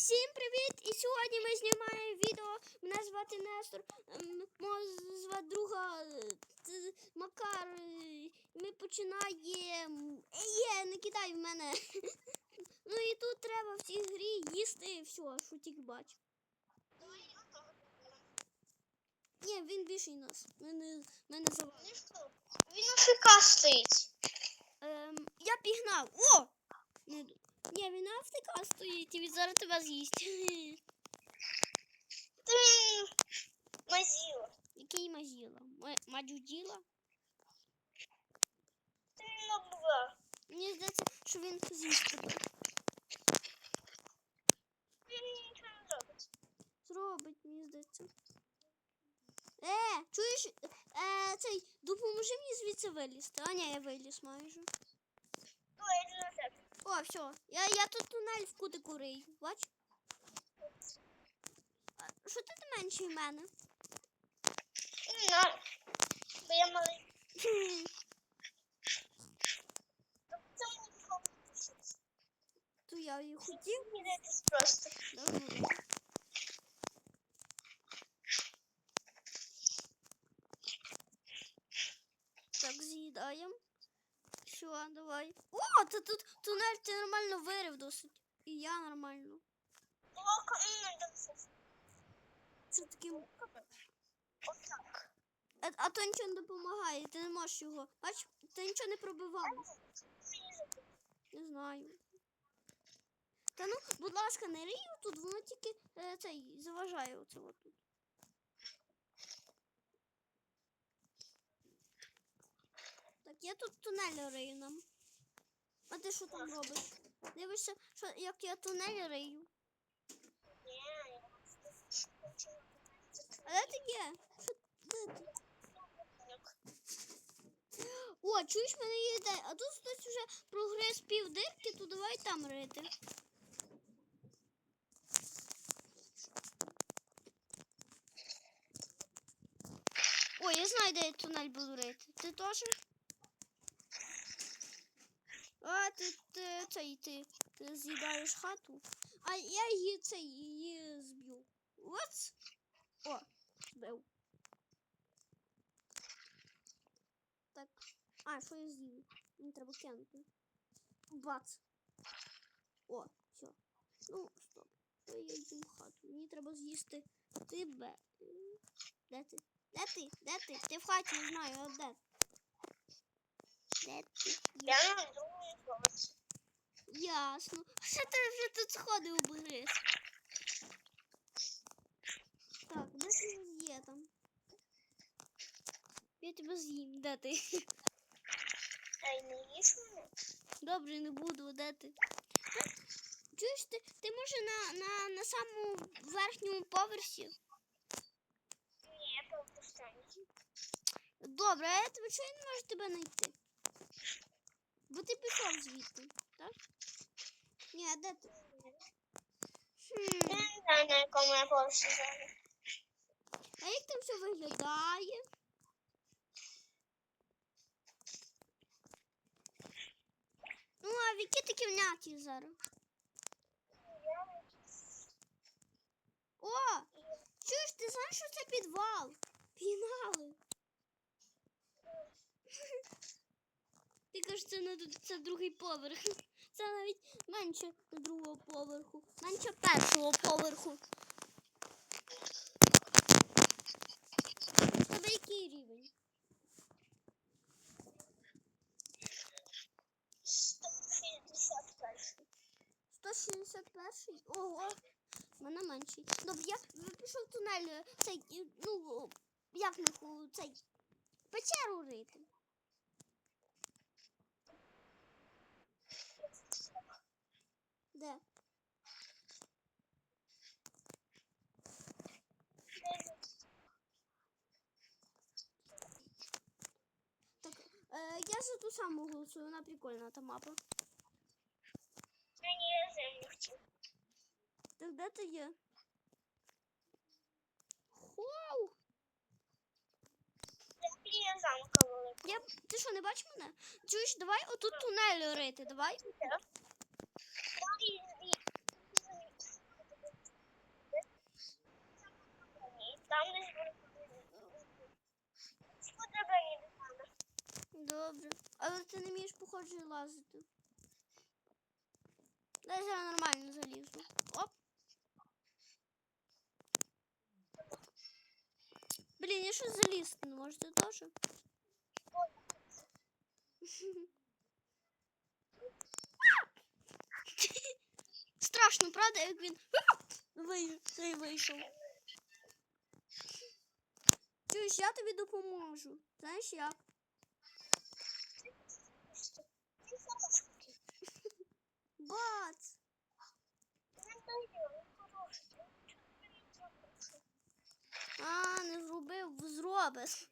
Всім привіт! І сьогодні ми знімаємо відео. Мене звати Нестор, ем, мого звати друга е, Макар. е, Ми починаємо. Е, Є, не кидай в мене. Ну і тут треба в цій грі їсти все, що тільки бачу. Ні, він більший нас. Мене, мене завалить. Він у ФК стоїть. Ем, я пігнав. О! Не... д- Ні, він автика стоїть, і він зараз тебе з'їсть. Він мазіла. Який мазіла? Ма- Мадюділа? Та він набула. Мені здається, що він з'їсть тебе. Він нічого не зробить. Зробить, мені здається. Е, чуєш? Е, цей, допоможи мені звідси вилізти. А ні, я виліз майже. Ну, я йду на тебе. О, все. Я, я тут тунель в кути курий. Бач? Що ти менший в мене? Не. Бо я малий. То я її хотів. Просто. Давно. Так, з'їдаємо. Все, давай. О, ти тут тунель ти нормально вирив досить. І я нормально. Око і. Це таким. Отак. А, а то нічого не допомагає, ти не можеш його. Бач, ти нічого не пробивав. Не знаю. Та ну, будь ласка, не рий тут, воно тільки е, цей заважає оце от тут. Так, я тут тунель рию нам. А ти що там робиш? Дивишся, що, як я тунель рию. А де ти є? Що, де ти? О, чуєш мене є ідея. А тут хтось вже прогрес півдирки, то давай там рити. Ой, я знаю, де я тунель буду рити. Ти теж? А, ти, ти цей, ти, ти з'їдаєш хату. А я її цей її зб'ю. От. О, збив. Так. А, що я з'їв? Мені треба кинути. Бац. О, все. Ну, стоп. Я їм хату? Мені треба з'їсти тебе. Де ти? Де ти? Де ти? Ти в хаті не знаю, а де? Де ти? Я на поверсі. Ясно. Що ти вже тут сходив обгриз? Так, де ти є там? Я тебе з'їм, де ти? Ай, не їж мене? Добре, не буду, де ти? Чуєш, ти, ти може на, на, на самому верхньому поверсі? Ні, я пропускаю. Добре, а я тебе я не можу тебе знайти? Бо ти пішов звідти, так? Ні, а де ти? Не знаю, на якому я поверсі зараз. А як там все виглядає? Ну, а в якій ти кімнаті зараз? О! Чуєш, ти знаєш, що це підвал? Пігнали. Кажеш, це д- це другий поверх. Це навіть менше другого поверху. Менше першого поверху. Тебе який рівень? 161. 161? Ого, мене менший. Добре, я пішов в тунель, е, цей, е, ну, як ми цей, печеру рити. Де? Так, е, я за ту саму голосую, вона прикольна та мапа. Так де ти є? Хоу! Я замка велика. Я... Ти що, не бачиш мене? Чуєш, давай отут тунель рити, давай. Там добре. Але ти не вмієш, походжу, лазити. Дай зараз нормально залізу. Оп. Блін, я щось залізти не можу, ти теж? Страшно, правда, як він вий- цей вийшов. Чуєш, я тобі допоможу. Знаєш як? Зроблю. А, не зробив, зробиш.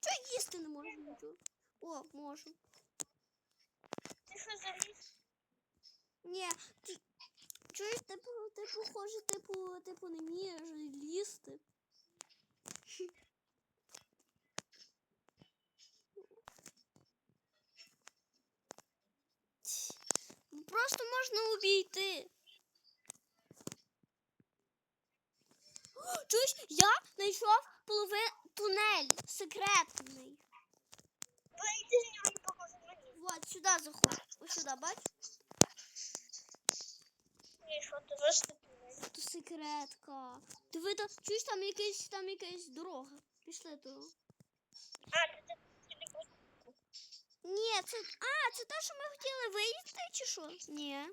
Чого їсти не можу нічого? О, можу. Ти що заліз? Ні, ти чуєш, ти, по- ти похоже, типу, типу не вмієш лізти. Просто можна обійти. О, Чуєш, я знайшов половину тунель секретний. Вот, сюди заходь. Ось сюди, бач? Ні, що ти секретка. Диви, там, чуєш, там якась, там якась дорога. Пішли то. А, Ні, це. А, це те, що ми хотіли виїсти, чи що? Ні.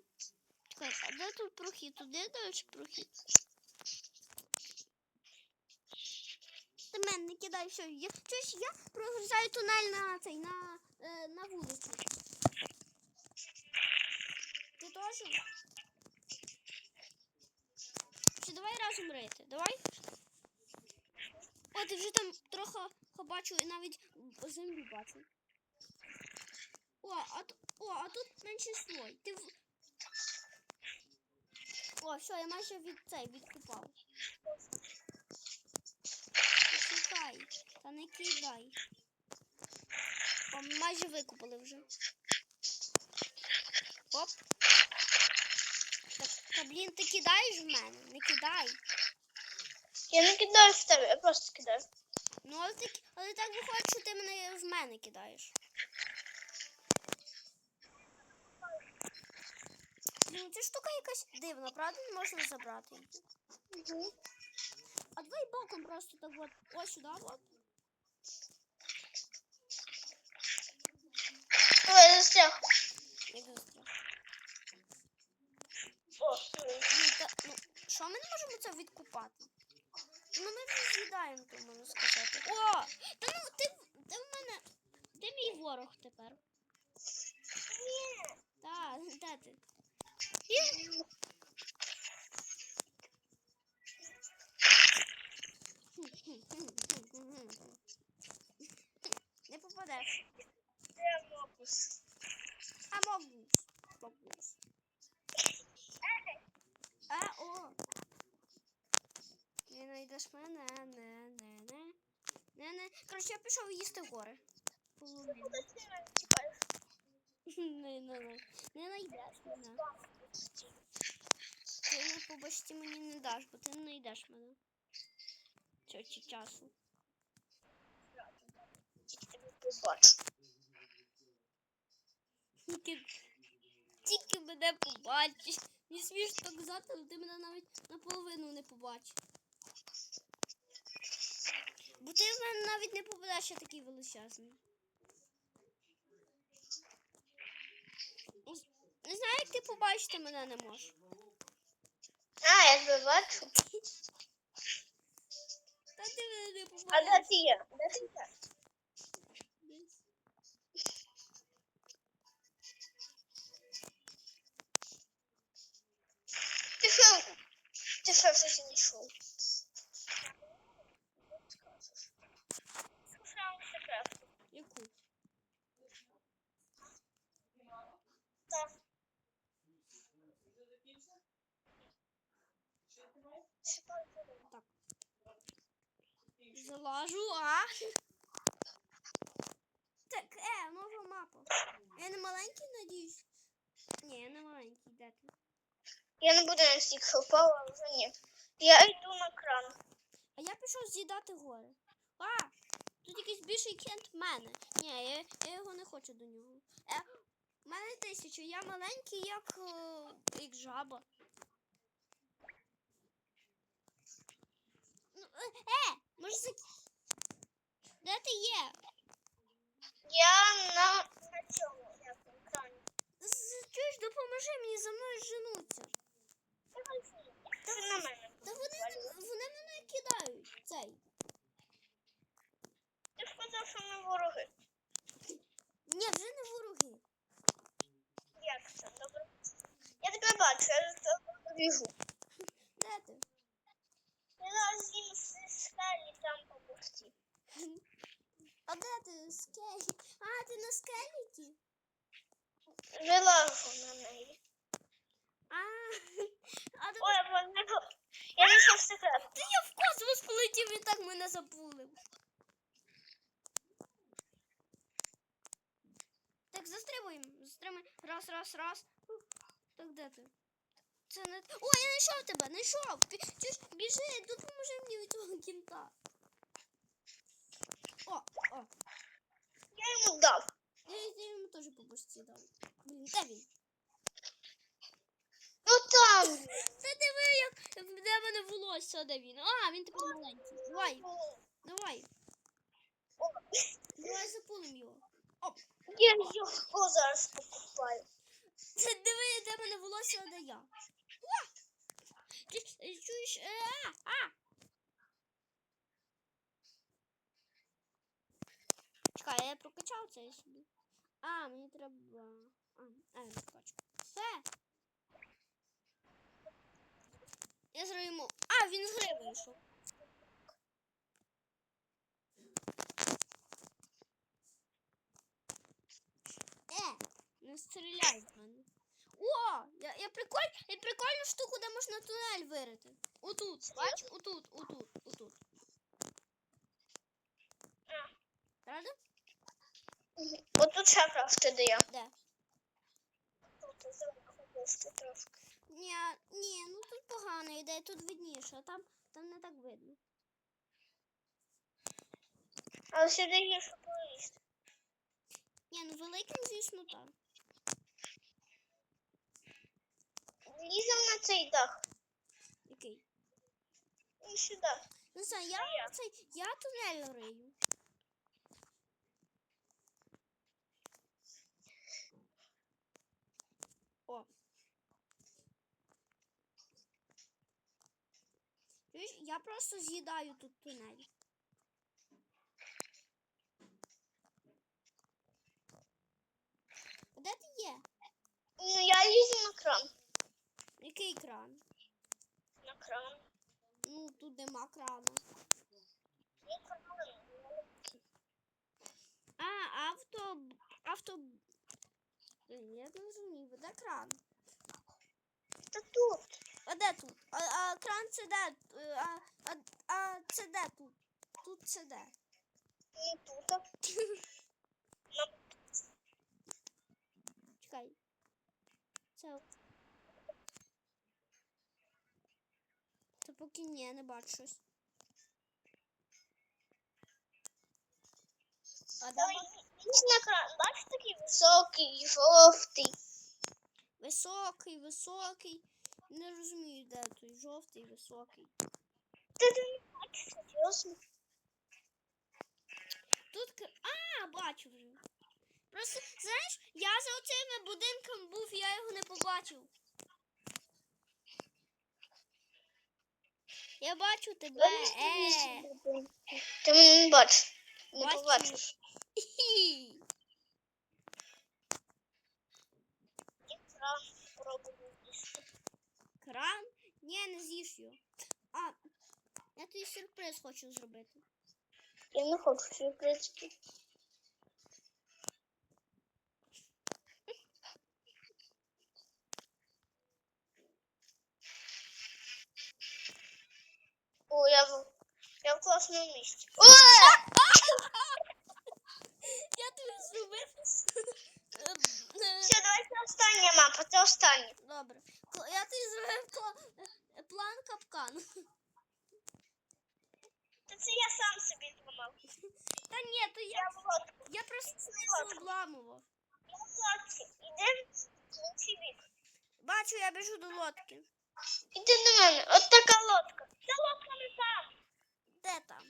Чекай, а де тут прохід? Тут де далі прохід? Ти мене не кидай все. Я, чуєш, я прогрузаю тунель на цей, на, е, на вулицю. Ти теж? Чи давай разом рити? Давай? О, ти вже там трохи побачу і навіть землю бачу. О, а, о, а тут менше слой. Ти в... О, все, я майже від цей відкупав. Почекай, та не кидай. О, майже викупали вже. Оп. Та, та блін, ти кидаєш в мене? Не кидай. Я не кидаю в тебе, я просто кидаю. Ну, але, ти, але так виходить, що ти мене в мене кидаєш. Ця штука якась дивна, правда? Не можна забрати її. А давай боком просто так от. Ось сюди, от. Ой, я застряг. Як застряг. Блін, ну, що ми не можемо це відкупати? Ну ми вже з'їдаємо, то можна сказати. О! Та ну ти, ти в мене. Ти мій ворог тепер. ні. Та, де ти? Не попадеш. Це мопус. А могу. Могу. А, о. Не знайдеш мене, не, не, не. Не, не. Коротше, я пішов їсти гори. Половину. Не, не, не. Не знайдеш мене. Ти не побачити мені не даш, бо ти не знайдеш мене. Цього часу. Тільки тебе побачу. Тільки, мене побачиш. Не смієш так казати, але ти мене навіть наполовину не побачиш. Бо ти в мене навіть не попадеш, я такий величезний. Не знаю, як ти побачити мене не можеш. А, я тебе бачу. Та ти мене не А побачиш. де ти є? Де ти є? Десь. Ти що? Ти що щось знайшов? Залажу, а? Так, е, нова мапа. Я не маленький, надіюсь? Ні, я не маленький, де ти? Я не буду настільки впала, а вже ні. Я йду на кран. А я пішов з'їдати гори. А! Тут якийсь більший кент в мене. Ні, я, я його не хочу до нього. Е, в мене тисяча, я маленький, як, е, як жаба. Ну, е, е, може зак... Де ти є? Я на, на цьому як екрані. Чуєш, допоможи мені за мною женуться. Давай на мене. Та вони, вони мене кидають. Цей. Ти ж казав, що ми вороги. Ні, вже не вороги. Як це? Добре. Я тебе бачу, я за тобою біжу. Де ти? Я зараз скелі там побусті. А де ти? Скелі? А, ти на скеліті? Вилажу на неї. А, а ти Ой, я знайшов. Я знайшов секрет. Та я в космос полетів і так мене забули. Так, застрибуємо. Застрибуємо. Раз, раз, раз. Так, де ти? Це не. О, я знайшов тебе! Знайшов! Біжи, допоможи мені від цього кінта. О, о. Я йому дав. Я, я йому теж по башці дав. Блін, де він? Ну там. Та диви, як де мене волосся, де він? А, він тепер маленький. Давай, давай. Давай запулим його. Я його зараз покупаю. Це диви, де мене волосся, де я. Ти ж- е. Чекай, я прокачав це собі. А, мені треба. А, а я прокачу. Все. Я зроблю йому. А, він з гри вийшов. Е, не стріляй в мене. О, я, я, приколь, я прикольну штуку, де можна тунель вирити. Отут, бач, отут, отут, отут. Правда? Отут ще крафти дає. Де? Тут зверху вести трошки. Ні, ні, ну тут погана ідея, тут видніше, а там, там не так видно. Але сюди є що полізти. Ні, ну великим, звісно, так. Лізем на цей дах. Який? І сюди. Ну все, я, я? цей, я тунель рию. О. Я просто з'їдаю тут тунель. Де ти є? Ну, я лізу на кран. Який кран? На кран. Ну, тут нема крану. Є кран. А, авто. Авто. Блін, Я не розумію, де кран? Та тут. А де тут? А, а кран це де? Е, А, а, а це де тут? Тут це де? Не тут. Чекай. Це. Поки ні, я не бачу щось. А Давай. Бачиш такий високий, жовтий. високий, високий. Не розумію, де той жовтий, високий. Ти ти не бачиш, серйозно? Тут А, бачу вже. Просто, знаєш, я за оцими будинками був, я його не побачив. Я бачу тебе. Е. Ти мене не бачиш. Не Бачу. побачиш. Хі. Кран? Ні, не з'їж його. А, я тобі сюрприз хочу зробити. Я не хочу сюрпризки. О, я в, я в класному місці. Я тобі зробив. Все, давай це остання мапа, це остання. Добре. Я тобі зробив план капкан. Ти це я сам собі зламав. Та ні, то я, Я лодку. я просто не обламував. Я в лодці. Іди в інший бік. Бачу, я біжу до лодки. Іди до мене. От така лодка. Ця лодка не там. Де там?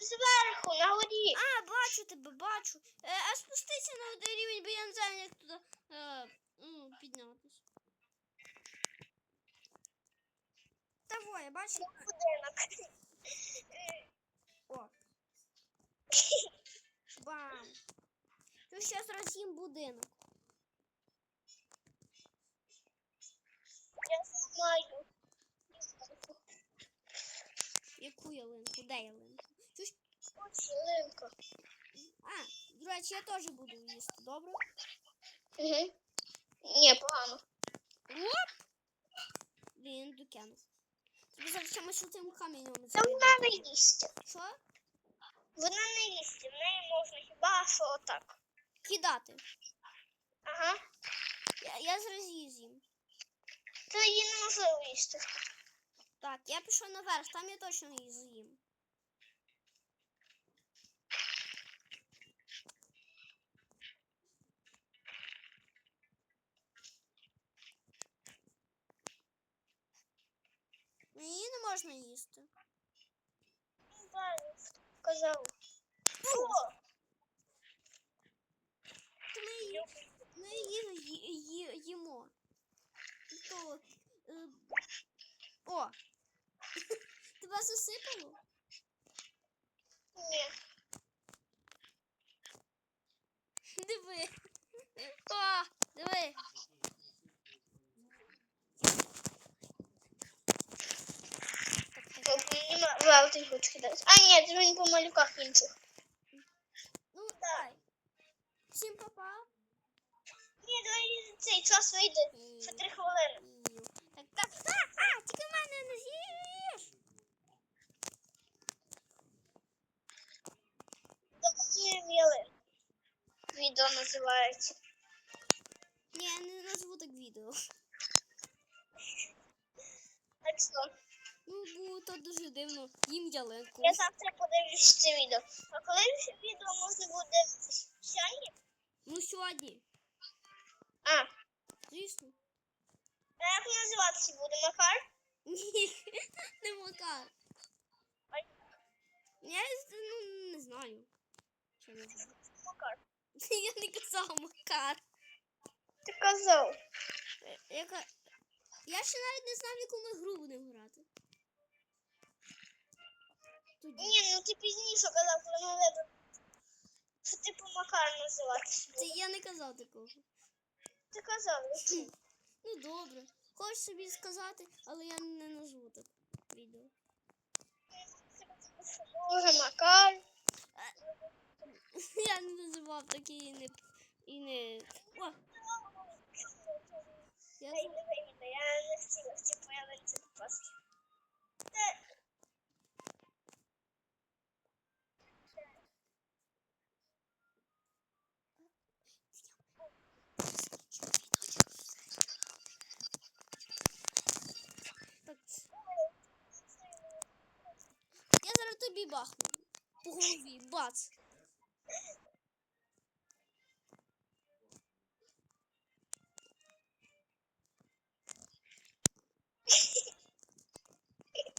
Зверху, на горі. А, бачу тебе, бачу. Е, а спустися на один рівень, бо я не знаю, як туди е, ну, піднятися. Того, я бачу. Будинок. О. Бам. Тут зараз роз'їм будинок. Я знаю. Яку ялинку? Де ялинку? Чусь... Ось ялинка. А, до речі, я теж буду їсти, добре? Угу. Ні, погано. Оп! Блін, дукян. Тобі зараз чимось тим каменем. Та вона не їсть. Що? Вона не їсть. В неї можна хіба що отак. Кидати. Ага. Я, я зараз її з'їм. Та її неможливо їсти. Так, я пішов наверх, там я точно її з'їм. Її не можна їсти. Казав. Ми її, їмо. Е, о! Тебе засипало? Ні. Диви. О, диви. Мені кидати. А ні, це він по малюках інших. Ну, давай. Всім папа. Ні, давай цей час вийде. Ще три хвилини. Так, так, так, а, тільки мене не з'їш. Відео називається. Ні, я не назву так відео. А що? Ну, бо то дуже дивно. Їм ялинку. Я завтра подивлюсь це відео. А коли відео можна буде? Сьогодні? Ну, сьогодні. А, Звісно. а як називатися буде Макар? Ні, не Макар. Я ну, не знаю. Що не знаю. Макар. Я не казав Макар. Ти казав. Яка... Я ще навіть не знав, в яку ми гру будемо грати. Тоді. Ні, ну ти пізніше казав, коли ми вибрали. Що типу Макар називатися Це я не казав такого. Ти казав, я чув. Ну добре. Хочеш собі сказати, але я не назву так відео. Може Макар. Я не називав такі і не. І не. О, я не вийде, я не хотіла, типу, я на це попасти. Е. Я зараз тобі бахну. По голові. Бац.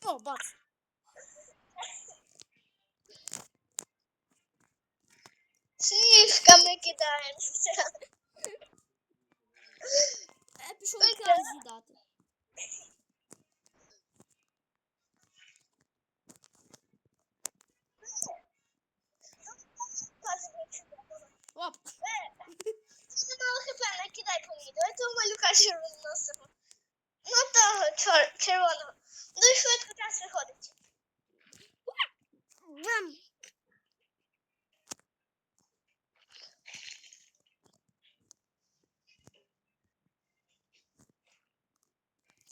О, бац. Сніжками кидаємося. Я пішов екран з'їдати. Оп. Це мало хп, накидай по мені. Давай того малюка. Ну того червоного. Ну і швидко час виходить. Бам.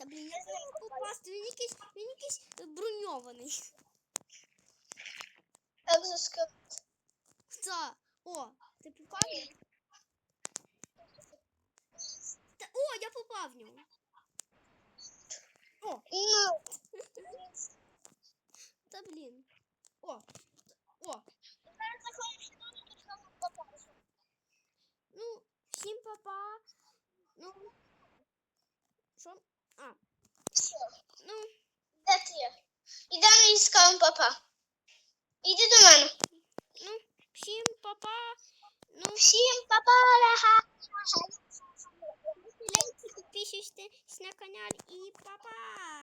Та блін, я не можу попасти. Він якийсь, він якийсь броньований. Екзоскелет. Хто? О, ти попав? Та, о, я попав в нього. О, та блін. О, о, ну, всім папа. Ну, що? А, Все. ну, Де ти є? Ідемо і скажемо папа. Іди до мене. ну, всім папа. Ну, Всім папа, підписуйтесь на канал і папа.